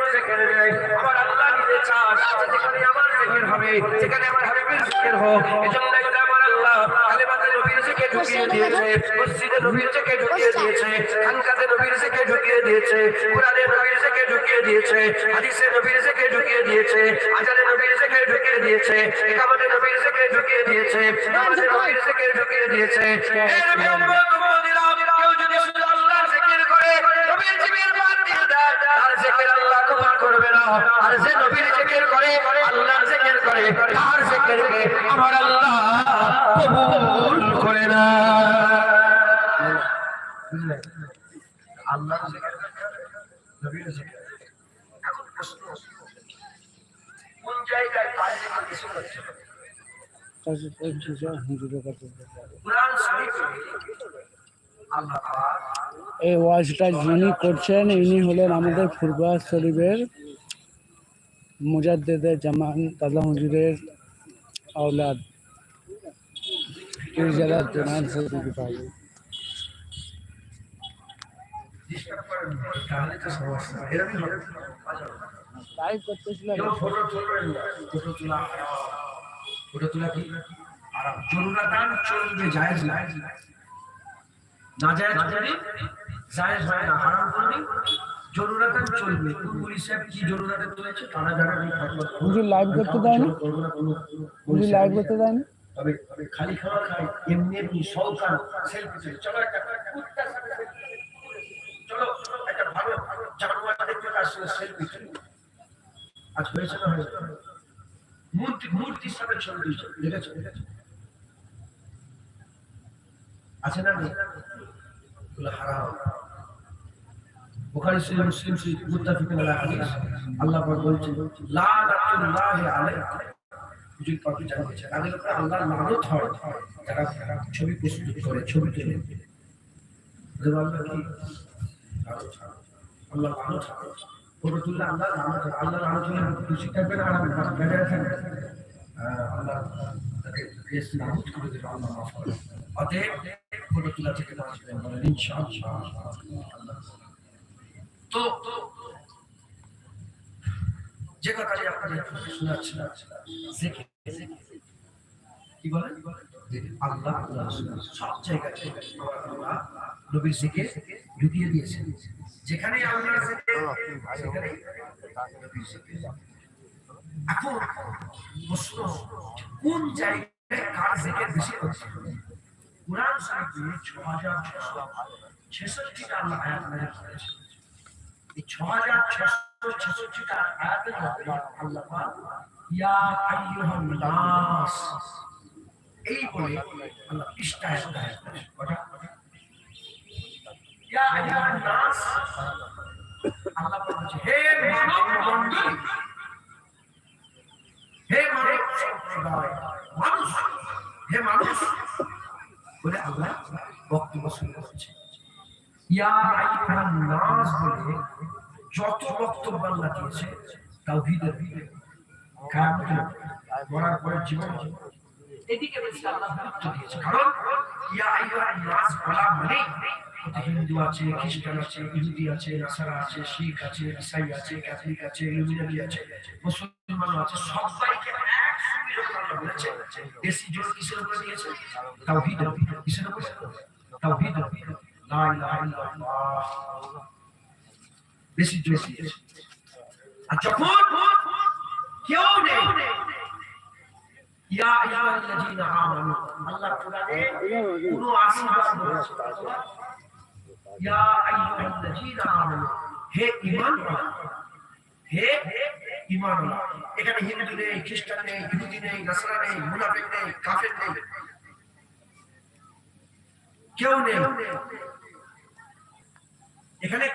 বাইরে কোনো জিকির নেই আমার আল্লাহ নিজে চান যেখানে আমার জিকির হবে যেখানে আমার হাবিবের জিকির হোক এজন্য আমার আল্লাহ কালেমাতে নবীর জিকির ঢুকিয়ে দিয়েছে। মসজিদে নবীর ঢুকিয়ে দিয়েছে খানকাতে নবীর ঢুকিয়ে দিয়েছে কোরআনে নবীর জিকির ঢুকিয়ে দিয়েছে। হাদিসে নবীর জিকির ঢুকিয়ে দিয়েছে। আজানে নবীর জিকির ঢুকিয়ে দিয়েছে একামতে নবীর জিকির ঢুকিয়ে দিয়েছে নামাজে নবীর ঢুকিয়ে দিয়েছে যদি শুধু আল্লাহর জিকির করে নবীর জিকির বাদ দিয়ে দেয় তার জিকির আল্লাহ কবুল করবে না আর যে নবীর জিকির করে আল্লাহর জিকির করে আমার আল্লাহ কবুল করে না। আল্লাহর জিকির নবীর জিকির এখন প্রশ্ন, কোন জায়গায় জিকির পাক এই ওয়াজটা যিনি করছেন, ইনি হলেন আমাদের ফুরবাস শরীফের মুজাদ্দেদের জামান তাজা হুজুরের আওলাদ। জেলার জোনাল না, তাহলে তো সমস্যা এরকমই হবে লাইভ করতেছিলাম ফটো তুলবেন ফটো তোলা ফটো তোলা কি? হারাম। জরুরাতান চলবে জায়েজ না জায়েজ করি জায়েজ হয় না। হারাম করি চলবে। পুলিশ সাহেব কি তারা যারা live করতে দেয় না? লাইভ করতে দেন তবে তবে খালি খাওয়া খাই এমনি এমনি সরকার সেলফি চলো একটা কুত্তার সাথে selfie তুলি। চলো একটা ভালো জানোয়ার দেখতে তার সেলফি আজ হয়েছে না হয়েছে? মূর্তি মূর্তির সাথে ছবি তুলছে দেখেছ? দেখেছ আছে না নেই? হারাম বুখারী সহিহ মুসলিম সহিহ মুত্তাফিকুন আলা হাদিস। আল্লাহ পাক বলছেন লা নাতুল্লাহি আলাইহি যদি কাউকে জানা হয়েছে তাদের উপরে আল্লাহর লানত হয় যারা ছবি প্রস্তুত করে ছবি তোলে। আল্লাহ কি? লানত। আল্লাহ লানত হয়। ফটো তুললে আল্লাহ লানত। আল্লাহ লানত হলে খুশি থাকবেন আর বেজায় থাকবেন আহ, আল্লাহ তাকে বেশ নাবুদ করে দেবে আল্লাহ মাফ করে অতএব ফটো তোলা থেকে বাঁচবেন বলেন ইনশাআল্লাহ। আল্লাহ তো যে কথাটি কি আল্লাহ সব নবীর জিকির ঢুকিয়ে দিয়েছেন। যেখানে আমরা। এখন প্রশ্ন, কোন জায়গায় কার জিকির বেশি হচ্ছে? কোরআন ছ হাজার ছশো আল্লাহ আয়াত এই ছ হাজার ছশো ছেষট্টিটা আয়াতের মধ্যে আল্লাহ ইয়া আইয়ুহান নাস এই বলে আল্লাহ পৃষ্ঠা আয়াত আয়াত করেছেন। ইয়া আইয়ুহান নাস আল্লাহ মানুষ বক্তব্য আইয়ুহান হিন্দু আছে, খ্রিস্টান আছে, ইহুদি আছে, নাসারা আছে, শিখ আছে, ইসাই আছে, ক্যাথলিক আছে ইউনিয়নি আছে মুসলমান আছে, সবাইকে কিসের উপরে দিয়েছে? তাওহীদ কিসের উপরে? তাওহীদ লা ইলাহা ইল্লাল্লাহ বেশি জোর দিয়েছে আর যখন কেউ নেই ইয়া আইয়ুহাল্লাযীনা আমানু আল্লাহ কোরআনে কোনো নেই কেউ নেই এখানে